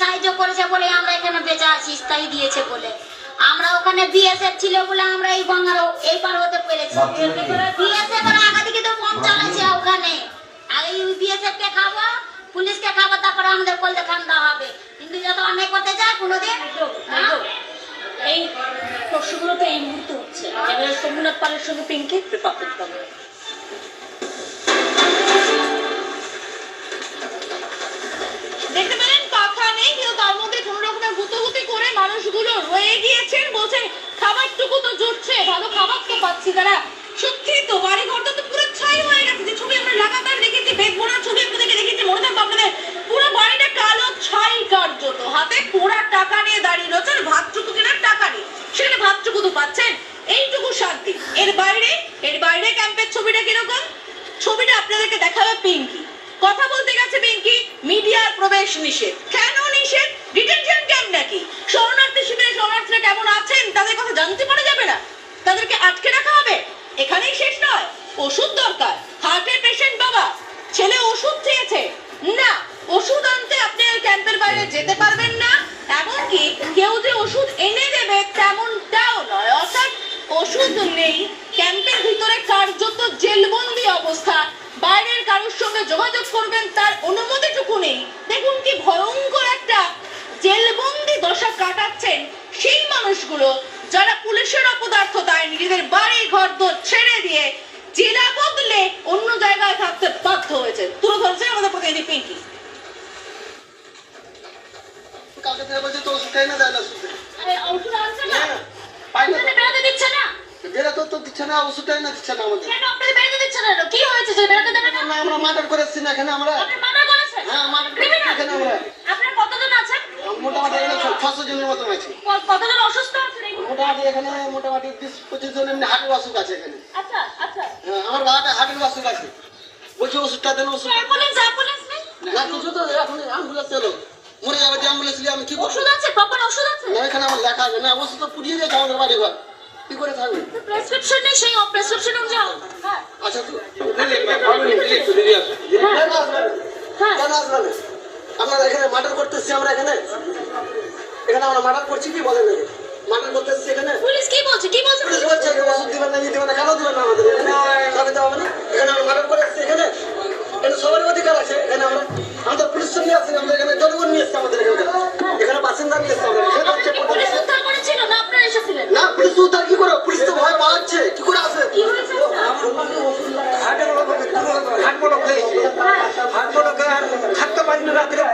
সাহায্য করেছে বলে আমরা এখানে বেঁচে আছি স্থায়ী দিয়েছে বলে। আমরা ওখানে বিএসএফ ছিল বলে আমরা এই গঙ্গার এই পার হতে পেরেছি। বিএসএফ আর আগা থেকে তো কম চালাচ্ছে ওখানে। আগে বিএসএফ কে খাব, পুলিশকে খাব, তারপরে আমাদের কলতে ঠান্ডা হবে। কিন্তু যত অনেক করতে যায়, কোনোদিন হ্যাঁ? এই প্রশ্নগুলো তো এই মুহূর্তে হচ্ছে। এবারে সোমনাথ পালের সঙ্গে পিঙ্কি মানুষগুলো রয়ে গিয়েছেন বলছে, খাবারটুকু তো জুটছে, ভালো খাবার তো পাচ্ছি তারা। সত্যি তো বাড়ি ঘরটা তো পুরো ছাই হয়ে গেছে। যে ছবি আমরা লাগাতার দেখেছি বেগ বোনার ছবি আপনাদেরকে দেখেছি, মনে থাকবে আপনাদের, পুরো বাড়িটা কালো ছাই কার্যত। হাতে পোড়া টাকা নিয়ে দাঁড়িয়ে রয়েছেন ভাতটুকু কেনার টাকা নেই। সেখানে ভাতটুকু তো পাচ্ছেন। এইটুকু শান্তি। এর বাইরে এর বাইরে ক্যাম্পের ছবিটা কীরকম? ছবিটা আপনাদেরকে দেখাবে পিঙ্কি। কথা বলতে গেছে পিঙ্কি, মিডিয়ার প্রবেশ নিষেধ। কেন আটকে রাখা হবে। এখানেই শেষ নয়, ওষুধ দরকার। হার্টের পেশেন্ট বাবা, ছেলে ওষুধ চেয়েছে না, ওষুধ আনতে আপনি ওই ক্যাম্পের বাইরে যেতে পারবেন না, এমনকি কেউ যে ওষুধ এনে দেবে তেমনটাও নয়। অর্থাৎ ওষুধ নেই ক্যাম্পের ভিতরে কার্যত জেলবন্দি অবস্থা। বাইরের কারোর সঙ্গে যোগাযোগ করবেন, তার অনুমতিটুকু নেই। দেখুন কি ভয়ঙ্কর একটা জেলবন্দি দশা কাটাচ্ছেন সেই মানুষগুলো যারা পুলিশের অপদার্থতায় নিজেদের বাড়ি ঘর দোর ছেড়ে দিয়ে জেলা বদলে অন্য জায়গায় থাকতে বাধ্য হয়েছে। তুলে ধরেছে আমাদের প্রতিনিধি পিঙ্কি। কালকে থেকে বলছে তো ওষুধ খাই না দেয় না ওষুধ ওষুধ আনছে না? হ্যাঁ, পাই না আপনাদের দিচ্ছে না? বেরোতে তো দিচ্ছে না ওষুধ না দিচ্ছে না আমাদের। কেন আপনাদের বেরোতে দিচ্ছে না? কি হয়েছে যে বেরোতে দেবে না? না, আমরা মার্ডার করে এসছি না এখানে আমরা আপনি মানা হ্যাঁ মার্ডার করে দিবে এসছি না? এখানে আমরা। মোটামুটি এখানে ছশো জনের মতো আছে কতজন অসুস্থ মোটামুটি এখানে মোটামুটি পঁচিশ জন এমনি হাটের অসুখ আছে এখানে। আচ্ছা আচ্ছা। হ্যাঁ, আমার বাবাটা হাটের অসুখ আছে। বলছি ওষুধটা দেন ওষুধ না কিছু তো এখন অ্যাম্বুলেন্স এলো। মরে যাবে যে অ্যাম্বুলেন্স আমি কি ওষুধ আছে প্রপার ওষুধ আছে? না এখানে আমার লেখা আছে। না ওষুধ তো পুড়িয়ে দিয়েছে আমাদের বাড়ি ঘর। কি করে থাকবে? প্রেসক্রিপশন নেই সেই প্রেসক্রিপশন অনুযায়ী হ্যাঁ। আচ্ছা তো হ্যাঁ? আপনারা এখানে মার্ডার করতে এসছি আমরা এখানে? এখানে আমরা মার্ডার করছি কি বলেন মার্ডার করতে এসছি এখানে? পুলিশ কি বলছে? কি বলছে? পুলিশ বলছে যে ওষুধ দিবেন